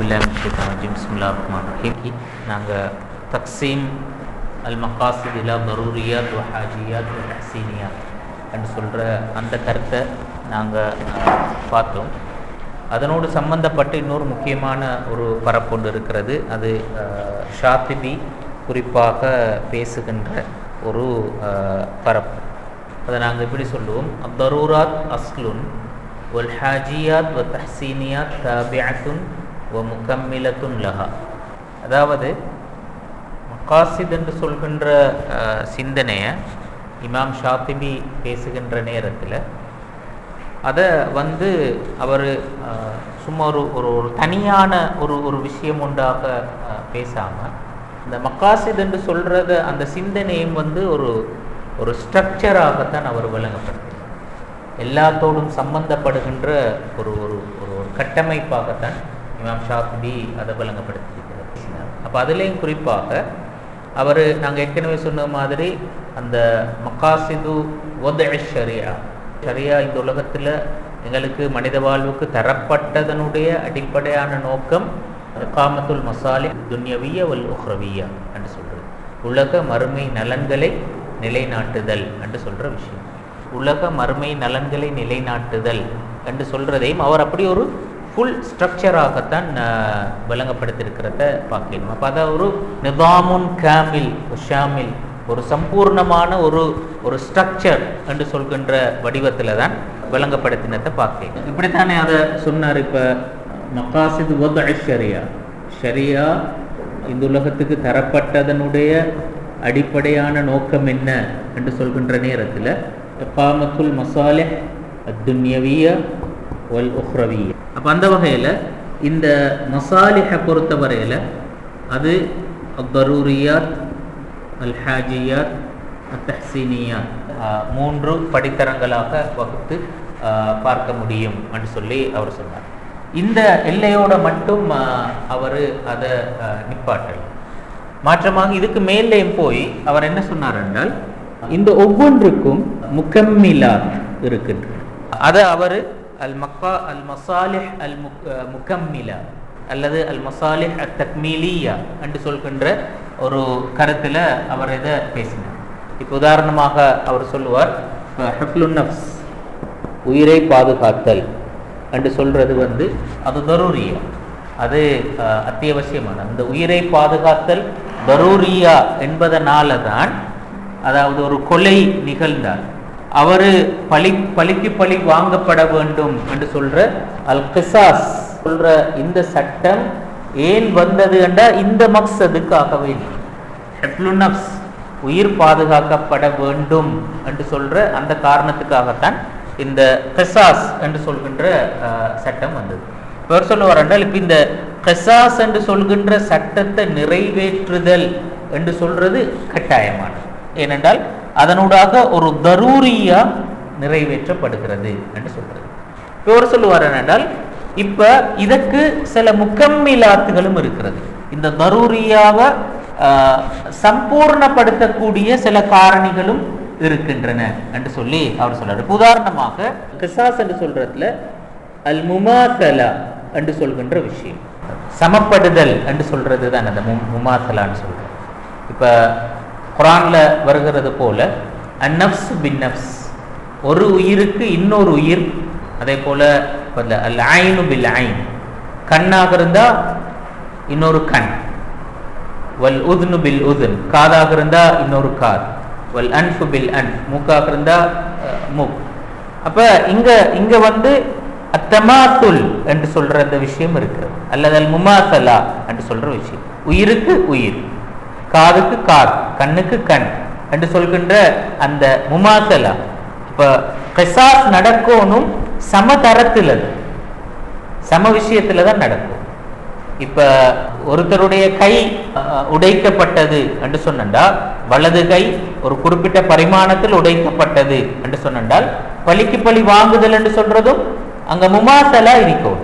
ரஹ்மான் ரஹீம் நாங்கள் தக்சீம் அல் மகாசித் இலா தரூரியாத் ஹாஜியாத் ஹசீனியாத் என்று சொல்கிற அந்த கருத்தை நாங்கள் பார்த்தோம். அதனோடு சம்பந்தப்பட்டு இன்னொரு முக்கியமான ஒரு பரப்பொன்று இருக்கிறது. அது ஷாத்திபி குறிப்பாக பேசுகின்ற ஒரு பரப்பு. அதை நாங்கள் எப்படி சொல்லுவோம்? அத்தரூராத் அஸ்லுன் ஒல் ஹாஜியாத் வ தஹ்சீனியாத் தாபிஅத்துன் ஓ முக்கம்மிலத்துன் லஹா அதாவது மக்காசித் என்று சொல்கின்ற சிந்தனையை இமாம் ஷாத்திபி பேசுகின்ற நேரத்தில் அதை வந்து அவர் சும்மா ஒரு ஒரு ஒரு தனியான ஒரு ஒரு விஷயம் உண்டாக பேசாமல் இந்த மக்காசித் என்று சொல்கிறத அந்த சிந்தனையும் வந்து ஒரு ஒரு ஸ்ட்ரக்சராகத்தான் அவர் விளங்கப்படுத்தினார் எல்லாத்தோடும் சம்பந்தப்படுகின்ற ஒரு ஒரு ஒரு ஒரு கட்டமைப்பாகத்தான் இமாம் ஷாஃபி அதை விளங்கப்படுத்தியிருக்கிறார். அப்போ அதுலேயும் குறிப்பாக அவர் நாங்கள் ஏற்கனவே சொன்ன மாதிரி அந்த மக்காசிது ஒத ஷரியா. ஷரியா இந்த உலகத்தில் எங்களுக்கு மனித வாழ்வுக்கு தரப்பட்டதனுடைய அடிப்படையான நோக்கம் காமத்துல் மசாலி துன்யவிய வல் உஹ்ரவியா என்று சொல்கிறது உலக மறுமை நலன்களை நிலைநாட்டுதல் என்று சொல்கிற விஷயம். உலக மறுமை நலன்களை நிலைநாட்டுதல் என்று சொல்கிறதையும் அவர் அப்படி ஒரு ஃபுல் ஸ்ட்ரக்சராகத்தான் அஹ், விளங்கப்படுத்தியிருக்கிறத பார்க்கணும். அப்போ அதை ஒரு நிதாமுன் கேமில் ஷாமில் ஒரு சம்பூர்ணமான ஒரு ஒரு ஸ்ட்ரக்சர் என்று சொல்கின்ற வடிவத்தில் தான் விளங்கப்படுத்தினதை பார்க்கணும். இப்படித்தானே அதை சொன்னார் இப்போ மக்காசித் ஒத் ஷரியா. ஷரியா இந்த உலகத்துக்கு தரப்பட்டதனுடைய அடிப்படையான நோக்கம் என்ன என்று சொல்கின்ற நேரத்தில் காமத்துல் மசாலே அத்துன்யவிய வல் உஹ்ரவிய அப்போ அந்த வகையில் இந்த மசாலிஹை பொறுத்தவரையில் அது அத்தரூரியாத் அல் ஹாஜியாத் அத்தஹ்சீனியாத் மூன்று படித்தரங்களாக வகுத்து பார்க்க முடியும் என்று சொல்லி அவர் சொன்னார். இந்த எல்லையோட மட்டும் அவர் அதை நிப்பாட்டல். மாற்றமாக இதுக்கு மேலேயும் போய் அவர் என்ன சொன்னார் என்றால் இந்த ஒவ்வொன்றுக்கும் முக்கம்மிலா இருக்கின்றன. அதை அவர் அல் மக்கா அல் மசாலிஹ் அல் முக் அல்லது அல் மசாலிஹ் அத் தக்மீலியா என்று சொல்கின்ற ஒரு கருத்தில் அவர் இதை பேசினார். இப்போ உதாரணமாக அவர் சொல்லுவார் ஹெஃப்லுன்னஃப்ஸ் உயிரை பாதுகாத்தல் என்று சொல்கிறது வந்து அது தரூரியா? அது அத்தியாவசியமான அந்த உயிரை பாதுகாத்தல் தரூரியா என்பதனால தான் அதாவது ஒரு கொலை நிகழ்ந்தால் அவர் பழி பழிக்கு பழி வாங்கப்பட வேண்டும் என்று சொல்ற அல் கிசாஸ் சொல்ற இந்த சட்டம் ஏன் வந்தது என்றால் இந்த மக்சதுக்காகவே. ஹெப்லுன் உயிர் பாதுகாக்கப்பட வேண்டும் என்று சொல்ற அந்த காரணத்துக்காகத்தான் இந்த கெசாஸ் என்று சொல்கின்ற சட்டம் வந்தது. இவர் சொல்லுவார் என்றால் இப்போ இந்த கெசாஸ் என்று சொல்கின்ற சட்டத்தை நிறைவேற்றுதல் என்று சொல்றது கட்டாயமானது. ஏனென்றால் அதனூடாக ஒரு தரூரியா நிறைவேற்றப்படுகிறது என்று சொல்றது. இப்போ இவர் சொல்லுவார் என்னென்றால் இப்ப இதற்கு சில முக்கம்மிலாத்துகளும் இருக்கிறது. இந்த தரூரியாவை சம்பூர்ணப்படுத்தக்கூடிய சில காரணிகளும் இருக்கின்றன என்று சொல்லி அவர் சொல்றாரு. உதாரணமாக கிசாஸ் என்று சொல்றதுல அல் முமாசலா என்று சொல்கின்ற விஷயம். சமப்படுதல் என்று சொல்றது தான் அந்த முமாசலான்னு சொல்றது இப்போ குரானில் வருகிறது போல அந்நப்ஸ் பின் நப்ஸ் ஒரு உயிருக்கு இன்னொரு உயிர் அதே போல அல் ஐனு பில் ஐன் கண்ணாக இருந்தா இன்னொரு கண். வல் உதுனு பில் உதுன் காதாக இருந்தா இன்னொரு காது. வல் அன்ஃபு பில் அன் மூக்காக இருந்தா மூக் அப்ப இங்க இங்க வந்து அத்தமாத்துல் என்று சொல்ற அந்த விஷயம் இருக்கு. அல்லது அல் முமாசலா என்று சொல்ற விஷயம். உயிருக்கு உயிர். காதுக்கு காது கண்ணுக்கு கண் என்று சொல்கின்ற அந்த முமாசலா. இப்ப கசாஸ் நடக்கணும் சமதரத்தில் அது சம விஷயத்தில் தான் நடக்கும். இப்ப ஒருத்தருடைய கை உடைக்கப்பட்டது என்று சொன்னால் வலது கை ஒரு குறிப்பிட்ட பரிமாணத்தில் உடைக்கப்பட்டது என்று சொன்னால் பலிக்கு பலி வாங்குதல் என்று சொல்றதும் அங்க முமாசலா இருக்கும்.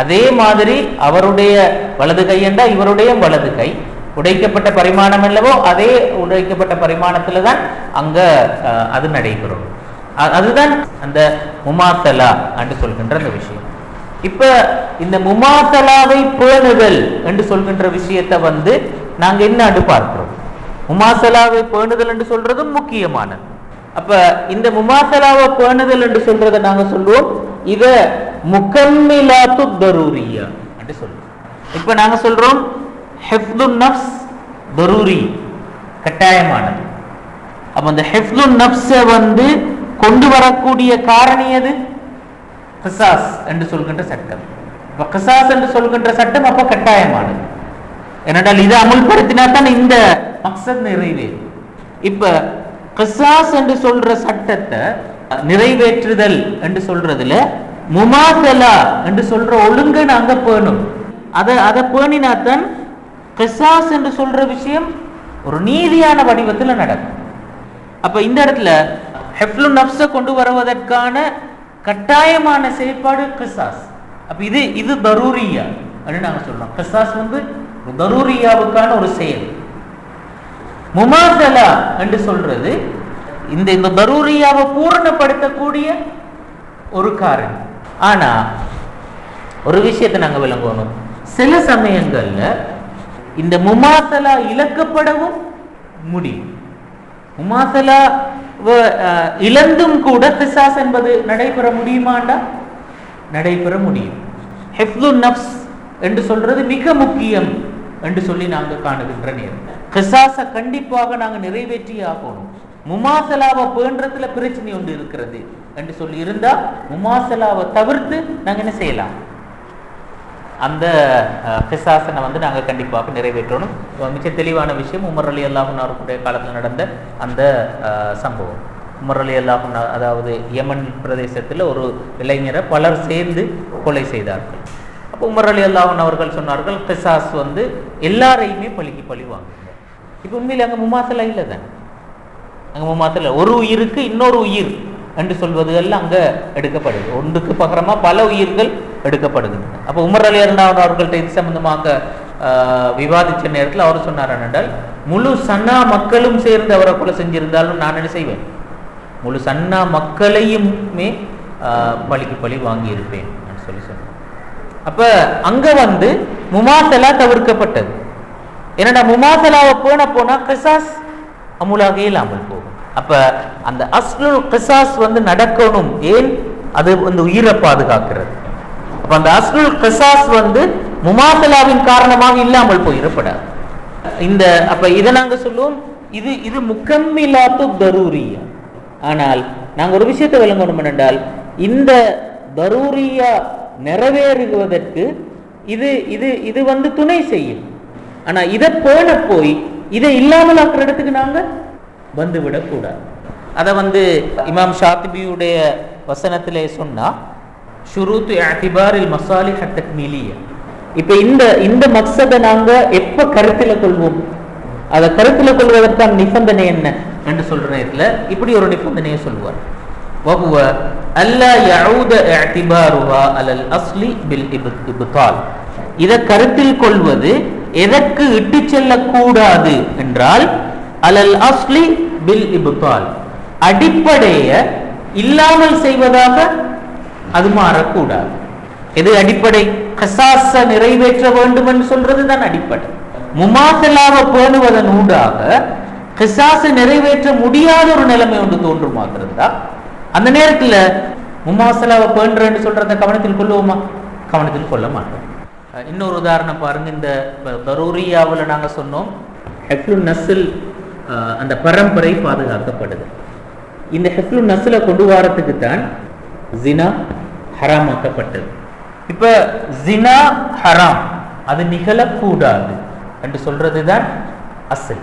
அதே மாதிரி அவருடைய வலது கை என்றால் இவருடைய வலது கை உடைக்கப்பட்ட பரிமாணம் அல்லவோ அதே உடைக்கப்பட்ட பரிமாணத்துல தான் அங்க அது நடைபெறும். அதுதான் அந்த முமாத்தலா என்று சொல்கின்ற அந்த விஷயம். இப்ப இந்த முமாசலாவை பேணுதல் என்று சொல்கின்ற விஷயத்தை வந்து நாங்க என்ன பார்க்கிறோம்? முமாசலாவை பேணுதல் என்று சொல்றதும் முக்கியமானது. அப்ப இந்த முமாசலாவை பேணுதல் என்று சொல்றதை நாங்க சொல்லுவோம். இத முக்கம்மிலாத்து தரூரியா என்று சொல்லுவோம். இப்ப நாங்க சொல்றோம் ஹெஃப்துன் நஃப்ஸ் தரூரி கட்டாயமானது. அப்ப அந்த ஹெஃப்துன் நஃப்ஸை வந்து கொண்டு வரக்கூடிய காரணி எது? கிசாஸ் என்று சொல்கின்ற சட்டம். இப்ப கிசாஸ் என்று சொல்கின்ற சட்டம் அப்ப கட்டாயமானது. ஏனென்றால் இதை அமுல்படுத்தினா தான் இந்த மக்சத் நிறைவேறும். இப்ப கிசாஸ் என்று சொல்ற சட்டத்தை நிறைவேற்றுதல் என்று சொல்றதுல முமாசலா என்று சொல்ற ஒழுங்கு நாங்க பேணும். அதை அதை பேணினாத்தான் கிசாஸ் என்று சொல்ற விஷயம் ஒரு நீதியான வடிவத்தில் நடக்கும். அப்ப இந்த இடத்துல ஹெஃப்லு நப்ஸை கொண்டு வருவதற்கான கட்டாயமான செயல்பாடு கிசாஸ் அப்ப இது இது தரூரியா அப்படின்னு நாங்க சொல்றோம். கிசாஸ் வந்து தரூரியாவுக்கான ஒரு செயல். முமாசலா என்று சொல்றது இந்த இந்த தரூரியாவை பூரணப்படுத்தக்கூடிய ஒரு காரணம் ஆனா ஒரு விஷயத்தை நாங்க விளங்கணும். சில சமயங்கள்ல இந்த முமாசலா இழக்கப்படவும் முடியும். முமாசலா இழந்தும் கூட பிசாஸ் என்பது நடைபெற முடியுமாண்டா? நடைபெற முடியும். ஹெஃப்து நப்ஸ் என்று சொல்றது மிக முக்கியம் என்று சொல்லி நாங்கள் காணுகின்ற நேரம். கிசாச கண்டிப்பாக நாங்கள் நிறைவேற்றி ஆகணும். முமாசலாவை பேன்றதுல பிரச்சனை ஒன்று இருக்கிறது என்று சொல்லி இருந்தா முமாசலாவை தவிர்த்து நாங்கள் என்ன செய்யலாம்? அந்த பிசாசனை வந்து நாங்கள் கண்டிப்பாக நிறைவேற்றணும். மிக தெளிவான விஷயம் உமர் அலி அல்லாஹுனாருடைய காலத்தில் நடந்த அந்த சம்பவம். உமர் அலி அல்லாஹுனா அதாவது யமன் பிரதேசத்தில் ஒரு இளைஞரை பலர் சேர்ந்து கொலை செய்தார்கள். அப்போ உமர் அலி அல்லாஹன் அவர்கள் சொன்னார்கள் பிசாஸ் வந்து எல்லாரையுமே பழிக்கு பழிவாங்க இப்போ உண்மையில் அங்கே முமாசலா இல்லை தானே? அங்கே முமாசலா ஒரு உயிருக்கு இன்னொரு உயிர். என்று சொல்வது எல்லாம் எடுக்கப்படுது. ஒன்றுக்கு பகரமாக பல உயிர்கள் எடுக்கப்படுகின்றன. அப்போ உமர் அலி அருணாவன் அவர்கள்ட்ட இது சம்பந்தமாக விவாதித்த நேரத்தில் அவர் சொன்னார் என்றால் முழு சன்னா மக்களும் சேர்ந்து அவரை கொலை செஞ்சிருந்தாலும் நான் என்ன செய்வேன்? முழு சன்னா மக்களையுமே பழிக்கு பழி வாங்கியிருப்பேன் சொல்லி சொன்னேன் அப்போ அங்கே வந்து முமாசலா தவிர்க்கப்பட்டது. என்னடா முமாசலாவை போன போனால் கிசாஸ் அமுலாக இல்லாமல் போகும். அப்ப அந்த அஸ்லுல் கிசாஸ் வந்து நடக்கணும். ஏன்? அது வந்து உயிரை பாதுகாக்கிறது. அப்ப அந்த அஸ்லுல் கிசாஸ் வந்து முமாசலாவின் காரணமாக இல்லாமல் போயிடப்படாது இந்த அப்ப இதை நாங்க சொல்லுவோம். இது இது முக்கம்மிலாத்து தரூரியா? ஆனால் நாங்க ஒரு விஷயத்தை விளங்கணும் என்றால் இந்த தரூரியா நிறைவேறுவதற்கு இது இது இது வந்து துணை செய்யும். ஆனா இதை போன போய் இதை இல்லாமல் ஆக்குற இடத்துக்கு நாங்க வந்து விடக்கூடாது அதை வந்து இமாம் ஷாத்திபியுடைய வசனத்திலே சொன்னா ஷுரூத்து அத்திபாரில் மசாலி தக்மீலிய இப்ப இந்த இந்த மக்சதை நாங்க எப்ப கருத்துல கொள்வோம் அதை கருத்துல கொள்வதற்கான நிபந்தனை என்ன என்று சொல்ற நேரத்துல இப்படி ஒரு நிபந்தனையை சொல்லுவார் وهو ألا يعود اعتبارها على الأصل بالإبطال இதை கருத்தில் கொள்வது எதற்கு இட்டு செல்லக்கூடாது என்றால் அலல் அஸ்லி பில் இபுத்தால் அடிப்படைய இல்லாமல் செய்வதாக அது மாறக்கூடாது. எது அடிப்படை? கசாச நிறைவேற்ற வேண்டும் என்று சொல்றது தான் அடிப்படை. முமாசலாவை பேணுவதன் ஊடாக கிசாச நிறைவேற்ற முடியாத ஒரு நிலைமை ஒன்று தோன்றுமாக அந்த நேரத்தில் முமாசலாவை பேணுறேன்னு சொல்றத கவனத்தில் கொள்ளுவோமா? கவனத்தில் கொள்ள மாட்டோம். இன்னொரு உதாரணம் பாருங்க இந்த தரூரியாவில் நாங்கள் சொன்னோம் ஹெஃப்லு நசில் அந்த பரம்பரை பாதுகாக்கப்படுது இந்த ஹெஃப்லு நசுல கொண்டு வரத்துக்கு தான் ஜினா ஹராமாக்கப்பட்டது. இப்ப ஜினா ஹராம் அது நிகழக்கூடாது என்று சொல்றதுதான் அசல்.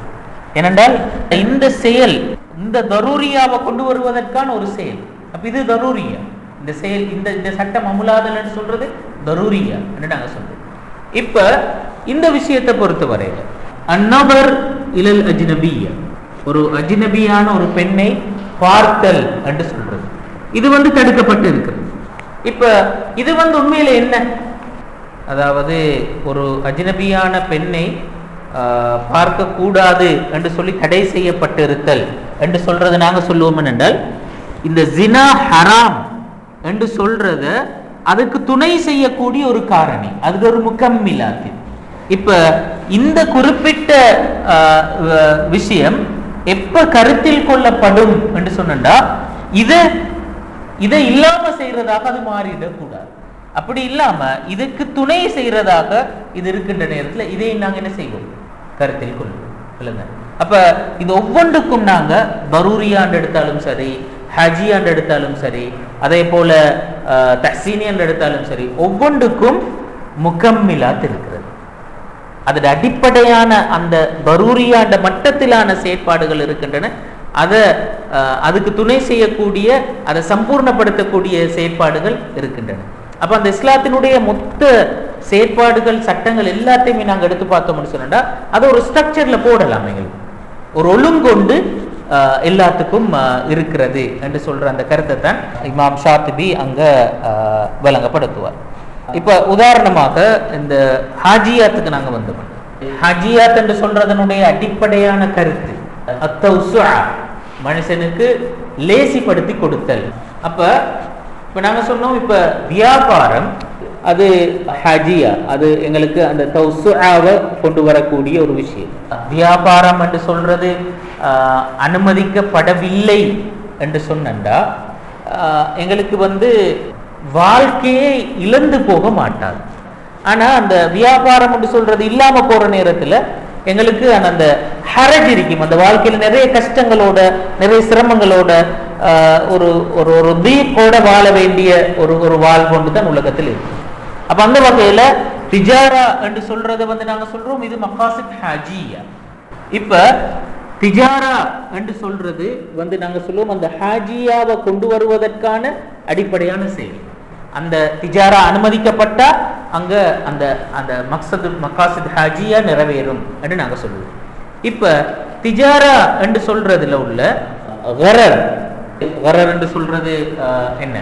ஏனென்றால் இந்த செயல் இந்த தரூரியாவை கொண்டு வருவதற்கான ஒரு செயல். அப்ப இது தரூரியா? இந்த செயல் இந்த இந்த சட்டம் அமுலாதல் சொல்றது தரூரியா என்று நாங்க சொல்றோம். இப்ப இந்த விஷயத்தை பொறுத்தவரையில அந்நபர் இலல் அஜ்னபிய. ஒரு அஜ்னபியான ஒரு பெண்ணை பார்த்தல் என்று சொல்றது. இது வந்து தடுக்கப்பட்டு இருக்கிறது இப்ப இது வந்து உண்மையில என்ன? அதாவது ஒரு அஜ்னபியான பெண்ணை பார்க்க கூடாது என்று சொல்லி தடை செய்யப்பட்டிருத்தல் என்று சொல்றது நாங்க சொல்லுவோம் என்றால் இந்த ஜினா ஹராம் என்று சொல்றத அதுக்கு துணை செய்யக்கூடிய ஒரு காரணி. அதுக்கு ஒரு முக்கம்மிலாத்து இப்ப இந்த குறிப்பிட்ட ஆஹ், விஷயம் எப்ப கருத்தில் கொள்ளப்படும் என்று சொன்னா இதை இதை இல்லாம செய்யறதாக அது மாறிடக்கூடாது. அப்படி இல்லாம இதுக்கு துணை செய்யறதாக இது இருக்கின்ற நேரத்துல இதை நாங்க என்ன செய்வோம்? கருத்தில் கொள்வோம். இல்லைங்க அப்ப இது ஒவ்வொன்றுக்கும் நாங்க பரூரியாண்டு எடுத்தாலும் சரி ஹஜியாண்டு எடுத்தாலும் சரி அதே போல தஹ்சீனியாண்டு எடுத்தாலும் சரி ஒவ்வொன்றுக்கும் முகம்மிலாத் இருக்கிறது. அதோட அடிப்படையான அந்த பரூரியாண்ட மட்டத்திலான செயற்பாடுகள் இருக்கின்றன. அதை அதுக்கு துணை செய்யக்கூடிய அதை சம்பூர்ணப்படுத்தக்கூடிய செயற்பாடுகள் இருக்கின்றன. அப்ப அந்த இஸ்லாத்தினுடைய மொத்த செயற்பாடுகள் சட்டங்கள் எல்லாத்தையுமே நாங்கள் எடுத்து பார்த்தோம்னு சொன்னா அதை ஒரு ஸ்ட்ரக்சர்ல போடலாம் எங்களுக்கு. ஒரு ஒழுங்கொண்டு எல்லாத்துக்கும் இருக்கிறது என்று சொல்ற அந்த கருத்தை தான் இமாம் ஷாத்திபி அங்க வழங்கப்படுத்துவார் விளங்கப்படுத்துவார். இப்போ உதாரணமாக இந்த ஹாஜியாத்துக்கு நாங்கள் வந்தோம். ஹாஜியாத் என்று சொல்றதனுடைய அடிப்படையான கருத்து அத்தௌசுஆ, மனுஷனுக்கு லேசிப்படுத்தி கொடுத்தல். அப்ப இப்ப நாங்க சொன்னோம் இப்ப வியாபாரம் அது ஹஜியா அது எங்களுக்கு அந்த தௌசுஆவை கொண்டு வரக்கூடிய ஒரு விஷயம். வியாபாரம் என்று சொல்றது அனுமதிக்கப்படவில்லை என்று சொன்னா எங்களுக்கு வந்து வாழ்க்கையே இழந்து போக மாட்டாது ஆனா அந்த வியாபாரம் என்று சொல்றது இல்லாம போற நேரத்தில் எங்களுக்கு அந்த அந்த ஹரஜ் இருக்கும். அந்த வாழ்க்கையில் நிறைய கஷ்டங்களோட நிறைய சிரமங்களோட ஒரு ஒரு ஒரு தீப்போட வாழ வேண்டிய ஒரு ஒரு வாழ்வு கொண்டு தான் உலகத்தில் இருக்கும் அப்போ அந்த வகையில் திஜாரா என்று சொல்றதை வந்து நாங்கள் சொல்றோம். இது மக்காசித் ஹாஜியா. இப்போ திஜாரா என்று சொல்றது வந்து நாங்கள் சொல்லுவோம் அந்த ஹாஜியாவை கொண்டு வருவதற்கான அடிப்படையான செயல். அந்த திஜாரா அனுமதிக்கப்பட்டா அங்க அந்த அந்த மக்சது மக்காசித் ஹாஜியா நிறைவேறும் என்று நாங்க சொல்லுவோம். இப்ப திஜாரா என்று சொல்றதுல உள்ள கரர் கரர் என்று சொல்றது என்ன?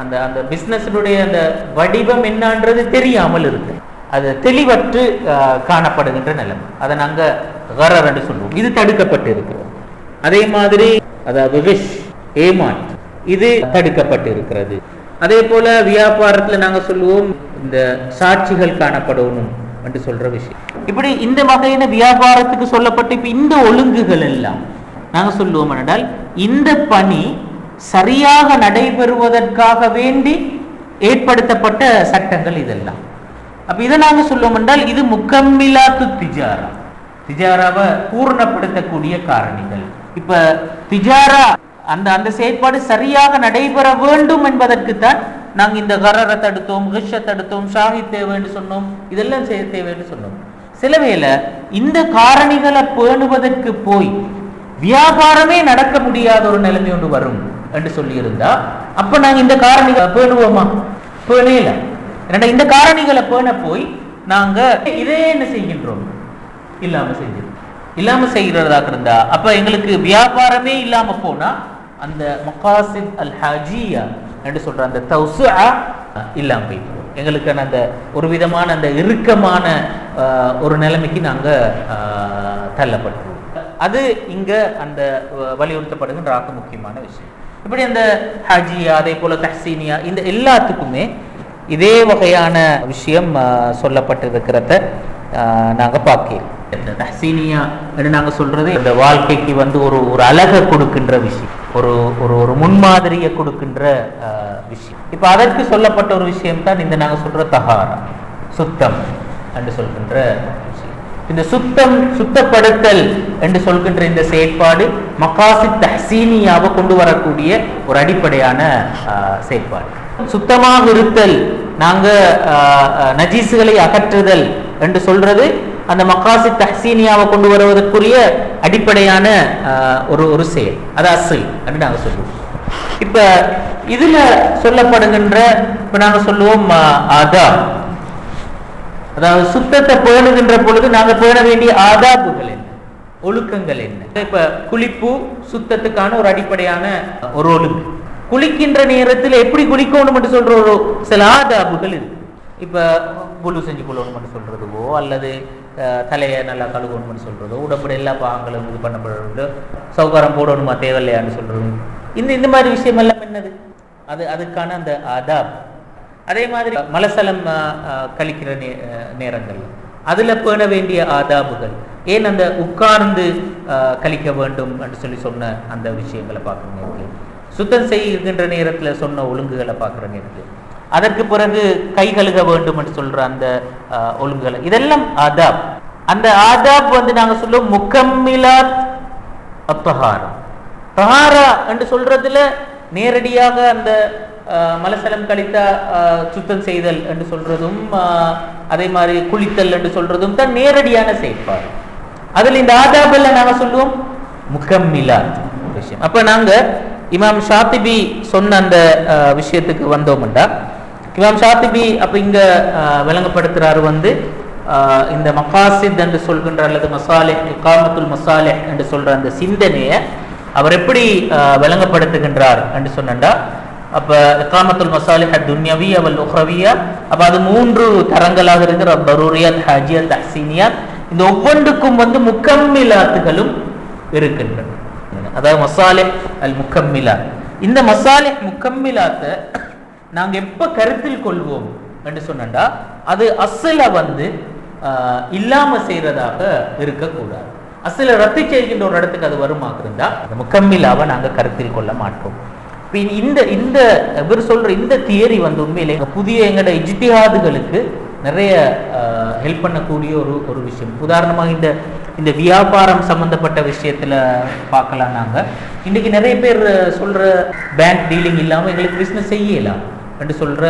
அந்த அந்த பிசினஸினுடைய அந்த வடிவம் என்னன்றது தெரியாமல் இருக்கு. அது தெளிவற்று ஆஹ், காணப்படுகின்ற நிலைமை. அதை நாங்க கரர் என்று சொல்லுவோம். இது தடுக்கப்பட்டு இருக்கிறது அதே மாதிரி அதாவது விஷ் ஏமாற்று இது தடுக்கப்பட்டு இருக்கிறது அதே போல வியாபாரத்துல நாங்க சொல்லுவோம் இந்த சாட்சிகள் காணப்படணும் என்று சொல்ற விஷயம். இப்படி இந்த வகையான வியாபாரத்துக்கு சொல்லப்பட்ட இப்ப இந்த ஒழுங்குகள் எல்லாம் நாங்க சொல்லுவோம் என்றால் இந்த பணி சரியாக நடைபெறுவதற்காக வேண்டி ஏற்படுத்தப்பட்ட சட்டங்கள் இதெல்லாம். அப்ப இதை நாங்க சொல்லுவோம் என்றால் இது முக்கம்மிலாத்து திஜாரா. திஜாராவை பூர்ணப்படுத்தக்கூடிய காரணிகள். இப்ப திஜாரா அந்த அந்த செயற்பாடு சரியாக நடைபெற வேண்டும் என்பதற்குத்தான் நாங்கள் இந்த கரரை தடுத்தோம் கிஷ தடுத்தோம் ஷாஹித் தேவைன்னு சொன்னோம் இதெல்லாம் செய்ய தேவைன்னு சொன்னோம். சில வேளை இந்த காரணிகளை பேணுவதற்கு போய் வியாபாரமே நடக்க முடியாத ஒரு நிலைமை ஒன்று வரும் என்று சொல்லியிருந்தா அப்ப நாங்க இந்த காரணிகளை பேணுவோமா? பேணையில ஏன்னா இந்த காரணிகளை பேண போய் நாங்க இதே என்ன செய்கின்றோம்? இல்லாம செஞ்சிருக்கோம் இல்லாம செய்கிறதாக இருந்தா அப்ப எங்களுக்கு வியாபாரமே இல்லாம போனா அந்த மகாசித் அல் ஹாஜியா என்று சொல்ற அந்த தௌசுஆ இல்லாம போயிட்டு எங்களுக்கான அந்த ஒரு விதமான அந்த இறுக்கமான ஒரு நிலைமைக்கு நாங்கள் ஆஹ், தள்ளப்பட்டுருவோம் அது இங்க அந்த வ- வலியுறுத்தப்படுகின்ற ஆக முக்கியமான விஷயம். இப்படி அந்த ஹஜியா அதே போல தஹசீனியா இந்த எல்லாத்துக்குமே இதே வகையான விஷயம் சொல்லப்பட்டிருக்கிறத நாங்கள் பார்க்கிறோம் தஹசீனியா என்று நாங்க சொல்றது இந்த வாழ்க்கைக்கு வந்து ஒரு ஒரு அழகை கொடுக்கின்ற விஷயம். ஒரு ஒரு ஒரு முன்மாதிரியை கொடுக்கின்ற விஷயம். இப்போ அதற்கு சொல்லப்பட்ட ஒரு விஷயம் தான் இந்த நாங்க சொல்ற தகாரா சுத்தம் என்று சொல்கின்ற விஷயம். இந்த சுத்தம் சுத்தப்படுத்தல் என்று சொல்கின்ற இந்த செயற்பாடு மகாசி தஹசீனியாவை கொண்டு வரக்கூடிய ஒரு அடிப்படையான ஆஹ், செயற்பாடு. சுத்தமாக இருத்தல் நாங்க ஆஹ், நஜீசுகளை அகற்றுதல் என்று சொல்றது அந்த மக்காசி தஹ்சீனியாவை கொண்டு வருவதற்குரிய அடிப்படையான ஒரு ஒரு செயல். அது அசல் அப்படின்னு நாங்கள் சொல்லுவோம். இப்ப இதுல சொல்லப்படுகின்ற இப்ப நாங்க சொல்லுவோம் ஆஹ், ஆதாப். அதாவது சுத்தத்தை பேணுகின்ற பொழுது நாங்க பேண வேண்டிய ஆதாபுகள் என்ன? ஒழுக்கங்கள் என்ன? இப்ப குளிப்பு சுத்தத்துக்கான ஒரு அடிப்படையான ஒரு ஒழுங்கு. குளிக்கின்ற நேரத்தில் எப்படி குளிக்கணும் என்று சொல்ற ஒரு சில ஆதாபுகள் இருக்கு. இப்ப புழு செஞ்சு கொள்ளணும் சொல்றதுவோ அல்லது தலையை நல்லா கழுவணும்னு சொல்றதோ. உடம்புல எல்லா பாகங்களும் இது பண்ணப்படுறதோ. சௌகாரம் போடணுமா தேவையில்லையான்னு சொல்றது. இந்த இந்த மாதிரி விஷயம் எல்லாம் என்னது? அது அதுக்கான அந்த அதாப். அதே மாதிரி மலசலம் அஹ், கழிக்கிற நே நேரங்கள். அதுல பேண வேண்டிய ஆதாபுகள். ஏன் அந்த உட்கார்ந்து அஹ், கழிக்க வேண்டும் என்று சொல்லி சொன்ன அந்த விஷயங்களை பார்க்குற நேரத்தில் சுத்தம் செய்கின்ற நேரத்துல சொன்ன ஒழுங்குகளை பார்க்குற நேரத்தில். அதற்கு பிறகு கை கழுக வேண்டும் என்று சொல்ற அந்த அஹ், ஒழுங்குகளை. இதெல்லாம் ஆதாப். அந்த ஆதாப் வந்து நாங்க சொல்லுவோம் முக்கம்மிலாத் அத்தஹாரா. தஹாரா என்று சொல்றதுல நேரடியாக அந்த மலசலம் கழித்த அஹ், சுத்தம் செய்தல் என்று சொல்றதும் அஹ், அதே மாதிரி குளித்தல் என்று சொல்றதும் தான் நேரடியான செயற்பாடு. அதுல இந்த ஆதாபல்ல நாங்க சொல்லுவோம் முக்கம்மிலாத் விஷயம். அப்ப நாங்க இமாம் ஷாத்திபி சொன்ன அந்த விஷயத்துக்கு வந்தோம்டா. இமாம் ஷாத்திபி அப்ப இங்க அஹ், விளங்கப்படுத்துறாரு வந்து இந்த மகாசித் என்று சொல்கின்ற அல்லது மசாலே காமத்துல் மசாலே என்று சொல்ற அந்த சிந்தனையை அவர் எப்படி விளங்கப்படுத்துகின்றார் என்று சொன்னா அப்ப காமத்துல் மசாலே துன்யவி அவல் உஹ்ரவியா அப்ப அது மூன்று தரங்களாக இருக்கிற பரூரியாத் ஹாஜியத் தஹ்சீனியாத் இந்த ஒவ்வொன்றுக்கும் வந்து முக்கம்மிலாத்துகளும் இருக்கின்றன. அதாவது மசாலே அல் முக்கம்மிலாத் இந்த மசாலே முக்கம்மிலாத்தை நாங்க எப்ப கருத்தில் கொள்வோம் என்று சொன்னா அது அசல வந்து இல்லாம செய்யறதாக இருக்கக்கூடாது. அசல ரத்து செய்கின்ற ஒரு இடத்துக்கு அது வருமாக இருந்தா அந்த முக்கம்மிலாவை நாங்க கருத்தில் கொள்ள மாட்டோம். இந்த இந்த இவர் சொல்ற இந்த தியரி வந்து உண்மையிலே எங்க புதிய எங்களோட இஜ்திஹாதுகளுக்கு நிறைய ஹெல்ப் பண்ணக்கூடிய ஒரு ஒரு விஷயம். உதாரணமாக இந்த இந்த வியாபாரம் சம்பந்தப்பட்ட விஷயத்துல பார்க்கலாம் நாங்க. இன்னைக்கு நிறைய பேர் சொல்ற பேங்க் டீலிங் இல்லாம எங்களுக்கு பிசினஸ் செய்யலாம். என்று சொல்கிற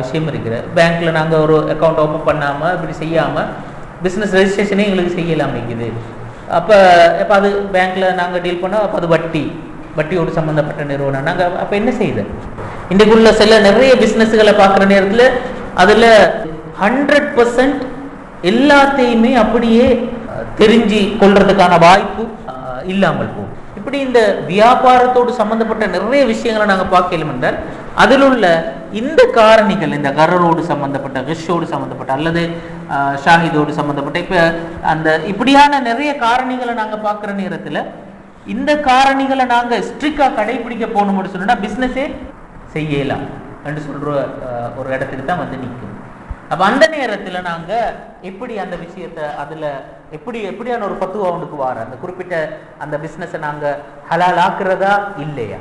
விஷயம் இருக்குது பேங்க்கில் நாங்கள் ஒரு அக்கௌண்ட் ஓப்பன் பண்ணாமல் இப்படி செய்யாமல் பிஸ்னஸ் ரெஜிஸ்ட்ரேஷனே எங்களுக்கு செய்யலாம் இருக்குது. அப்போ இப்போ அது பேங்க்கில் நாங்கள் டீல் பண்ணால் அப்போ அது வட்டி வட்டியோடு சம்மந்தப்பட்ட நிறுவனம். நாங்கள் அப்போ என்ன செய்யுது இன்றைக்குள்ள சில நிறைய பிஸ்னஸ்களை பார்க்குற நேரத்தில் அதில் ஹண்ட்ரட் பர்சன்ட் எல்லாத்தையுமே அப்படியே தெரிஞ்சு கொள்றதுக்கான வாய்ப்பு இல்லாமல் போகும் இப்படி இந்த வியாபாரத்தோடு சம்பந்தப்பட்ட நிறைய விஷயங்களை நாங்கள் பார்க்கலாம் என்றால் அதில் உள்ள இந்த காரணிகள் இந்த கரரோடு சம்பந்தப்பட்ட கிஷோடு சம்பந்தப்பட்ட அல்லது ஷாஹிதோடு சம்பந்தப்பட்ட இப்போ அந்த இப்படியான நிறைய காரணிகளை நாங்கள் பார்க்குற நேரத்தில் இந்த காரணிகளை நாங்கள் ஸ்ட்ரிக்டாக கடைபிடிக்க போகணும்னு சொன்னால் பிஸ்னஸே செய்யலாம். என்று சொல்கிற ஒரு இடத்துக்கு தான் வந்து நிற்கும். அப்ப அந்த நேரத்துல நாங்க எப்படி அந்த விஷயத்தை அதுல எப்படி எப்படியான ஒரு பத்துவா அவனுக்கு வார? அந்த குறிப்பிட்ட அந்த பிஸ்னஸை நாங்க ஹலால் ஆக்குறதா இல்லையா?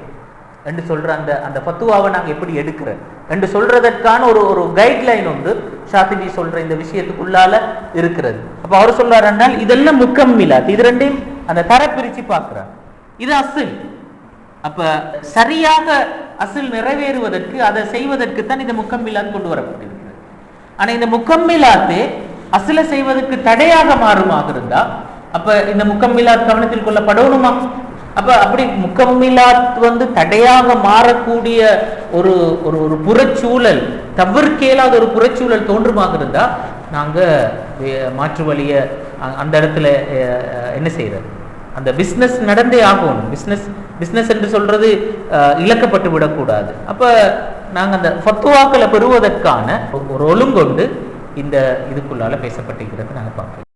என்று சொல்ற அந்த அந்த பத்துவாவை நாங்க எப்படி எடுக்கிற? என்று சொல்றதற்கான ஒரு ஒரு கைட்லைன் வந்து ஷாத்திபி சொல்ற இந்த விஷயத்துக்குள்ளால இருக்கிறது. அப்போ அவர் சொல்றாருன்னால் இதெல்லாம் முக்கம் இல்லாது இது ரெண்டையும் அந்த தர பிரிச்சு பார்க்குறார். இது அசில். அப்ப சரியாக அசில் நிறைவேறுவதற்கு அதை செய்வதற்கு தான் இந்த முக்கம்மிலாத் கொண்டு வரப்பட்டிருக்கிறது ஆனா இந்த முக்கம்மிலாத்து அசில செய்வதற்கு தடையாக மாறுமாக இருந்தா அப்ப இந்த முக்கம்மிலாத் கவனத்தில் கொள்ளப்படணுமா? அப்ப அப்படி முக்கம்மிலாத் வந்து தடையாக மாறக்கூடிய ஒரு ஒரு ஒரு புறச்சூழல் தவிர்க்கேலாத ஒரு புறச்சூழல் தோன்றுமாக இருந்தா நாங்க மாற்று வழிய அ- அந்த இடத்துல என்ன செய்யறது? அந்த பிஸ்னஸ் நடந்தே ஆகணும். பிஸ்னஸ் பிஸ்னஸ் என்று சொல்றது அஹ், இழக்கப்பட்டு விடக்கூடாது. அப்ப நாங்க அந்த ஃபத்துவாக்களை பெறுவதற்கான ஒரு ஒழுங்கொண்டு இந்த இதுக்குள்ளால பேசப்பட்டிருக்கிறது நாங்க பார்க்கலாம்